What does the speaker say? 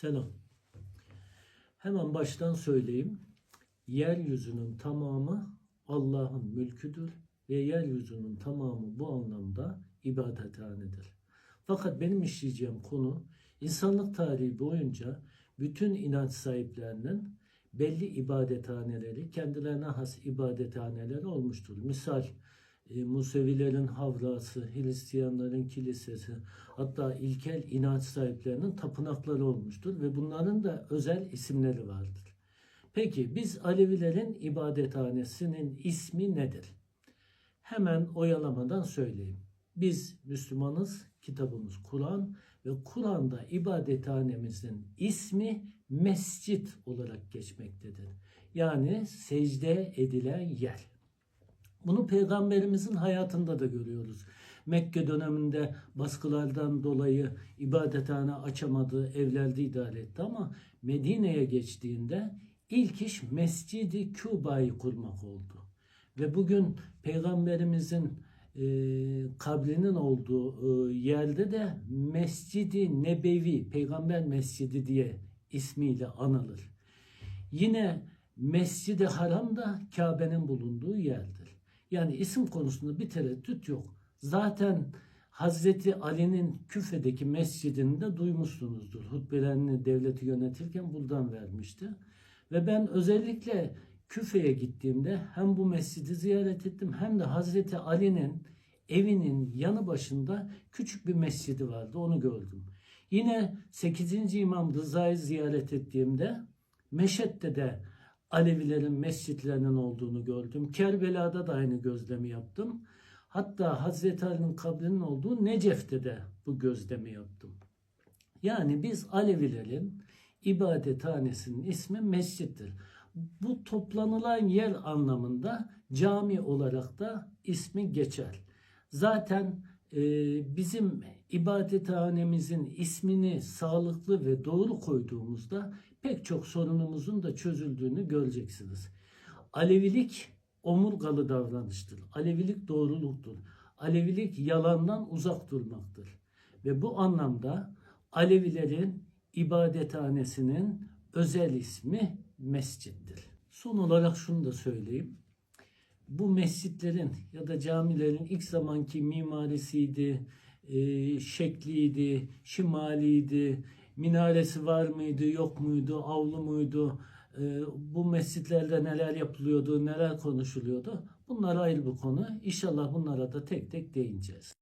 Selam. Hemen baştan söyleyeyim. Yeryüzünün tamamı Allah'ın mülküdür ve yeryüzünün tamamı bu anlamda ibadethanedir. Fakat benim işleyeceğim konu insanlık tarihi boyunca bütün inanç sahiplerinin belli ibadethaneleri, kendilerine has ibadethaneleri olmuştur. Misal e, Musevilerin havrası, Hristiyanların kilisesi, hatta ilkel inanç sahiplerinin tapınakları olmuştur ve bunların da özel isimleri vardır. Peki biz Alevilerin ibadethanesinin ismi nedir? Hemen oyalamadan söyleyeyim. Biz Müslümanız, kitabımız Kur'an ve Kur'an'da ibadethanemizin ismi mescit olarak geçmektedir. Yani secde edilen yer. Bunu peygamberimizin hayatında da görüyoruz. Mekke döneminde baskılardan dolayı ibadethane açamadığı evlerde idare etti ama Medine'ye geçtiğinde ilk iş Mescidi Küba'yı kurmak oldu. Ve bugün peygamberimizin e, kabrinin olduğu e, yerde de Mescidi Nebevi, Peygamber Mescidi diye ismiyle anılır. Yine Mescid-i Haram da Kabe'nin bulunduğu yerdir. Yani isim konusunda bir tereddüt yok. Zaten Hazreti Ali'nin Küfe'deki mescidini de duymuşsunuzdur. Hutbelerini devleti yönetirken buradan vermişti. Ve ben özellikle Küfe'ye gittiğimde hem bu mescidi ziyaret ettim hem de Hazreti Ali'nin evinin yanı başında küçük bir mescidi vardı. Onu gördüm. Yine 8. İmam Rıza'yı ziyaret ettiğimde Meşet'te de Alevilerin mescitlerinin olduğunu gördüm. Kerbela'da da aynı gözlemi yaptım. Hatta Hazreti Ali'nin kabrinin olduğu Necef'te de bu gözlemi yaptım. Yani biz Alevilerin ibadethanesinin ismi mescittir. Bu toplanılan yer anlamında cami olarak da ismi geçer. Zaten bizim ibadethanemizin ismini sağlıklı ve doğru koyduğumuzda pek çok sorunumuzun da çözüldüğünü göreceksiniz. Alevilik omurgalı davranıştır. Alevilik doğruluktur. Alevilik yalandan uzak durmaktır. Ve bu anlamda Alevilerin ibadethanesinin özel ismi mescittir. Son olarak şunu da söyleyeyim. Bu mescitlerin ya da camilerin ilk zamanki mimarisiydi, e, şekliydi, şimaliydi, minaresi var mıydı, yok muydu, avlu muydu, e, bu mescitlerde neler yapılıyordu, neler konuşuluyordu. Bunlar ayrı bir konu. İnşallah bunlara da tek tek değineceğiz.